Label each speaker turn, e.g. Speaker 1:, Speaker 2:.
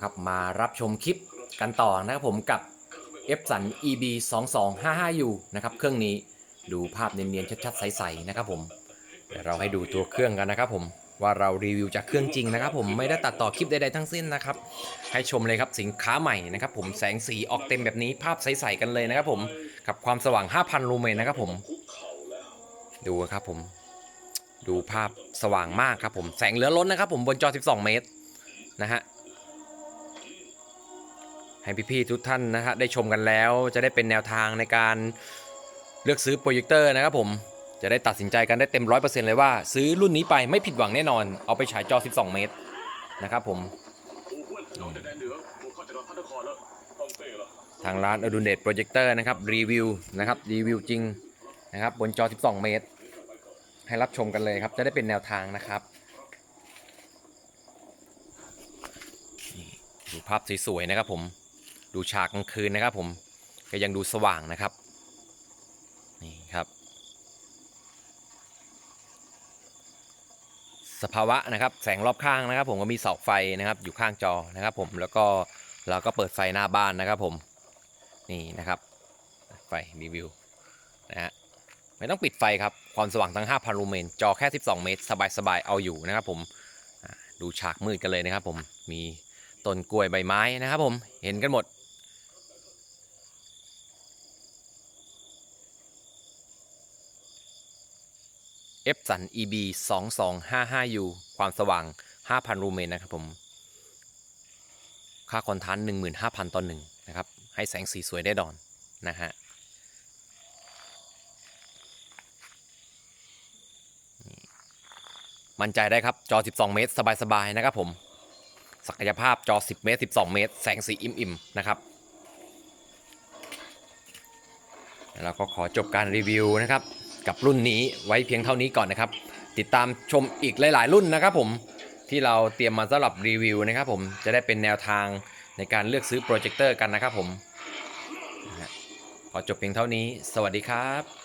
Speaker 1: ครับมารับชมคลิปกันต่อนะครับผมกับ e p s o n EB 2 2 5 5 U นะครับเครื่องนี้ดูภาพเนียนๆชัดๆใสๆนะครับผมเดี๋ยวเราให้ดูตัวเครื่องกันนะครับผมว่าเรารีวิวจากเครื่องจริงนะครับผมไม่ได้ตัดต่อคลิปใดๆทั้งสิ้นนะครับ ให้ชมเลยครับสินค้าใหม่นะครับผมแสงสีออกเต็มแบบนี้ภาพใสๆกันเลยนะครับผมกับความสว่าง 5,000 ลูเมนนะครับผมดูครับผมดูภาพสว่างมากครับผมแสงเหลือล้นนะครับผมบนจอ 12 เมตรนะฮะ ให้พี่ๆทุกท่านนะฮะได้ชมกันแล้ว จะได้เป็นแนวทางในการเลือกซื้อโปรเจคเตอร์นะครับผมจะได้ตัดสินใจกันได้เต็ม100%เลยว่า ซื้อรุ่นนี้ไปไม่ผิดหวังแน่นอน เอาไปฉายจอ 12 เมตรนะครับผมทางร้านอดุลเดชโปรเจคเตอร์นะครับรีวิวนะครับรีวิวจริงนะครับบนจอ 12 เมตร ให้รับชมกันเลยครับ จะได้เป็นแนวทางนะครับนี่ดูภาพสวยๆนะครับผม ดูฉากกลางคืนนะครับผมก็ยังดูสว่างนะครับนี่ครับ สภาวะนะครับแสงรอบข้างนะครับ ผมก็มีเสาไฟนะครับ อยู่ข้างจอนะครับ ผมแล้วก็เราก็เปิดไฟหน้าบ้านนะครับ ผมนี่นะครับ ไฟรีวิวนะฮะไม่ต้องปิดไฟครับความสว่างทั้ง 5,000ลูเมนจอแค่ 12 เมตร สบายๆเอาอยู่นะครับ ผมดูฉากมืดกันเลยนะครับ ผมมีต้นกล้วยใบไม้นะครับ ผมเห็นกันหมด เอฟสัน EB 2255U ความสว่าง 5,000ลูเมนนะครับผม ค่าคอนทราสต์15,000 ต่อหนึ่งนะครับ ให้แสงสีสวยได้ดอนนะฮะมั่นใจได้ครับ จอ 12 เมตร สบาย ๆ นะครับผม ศักยภาพจอ 10 เมตร 12 เมตร แสงสีอิ่ม ๆ นะครับแล้วก็ขอจบการรีวิวนะครับ กับรุ่นนี้ไว้เพียงเท่านี้ก่อนนะครับ ติดตามชมอีกหลาย ๆ รุ่นนะครับผมที่เราเตรียมมาสำหรับรีวิวนะครับผมจะได้เป็นแนวทางในการเลือกซื้อโปรเจคเตอร์กันนะครับผมนะฮะขอจบเพียงเท่านี้ สวัสดีครับ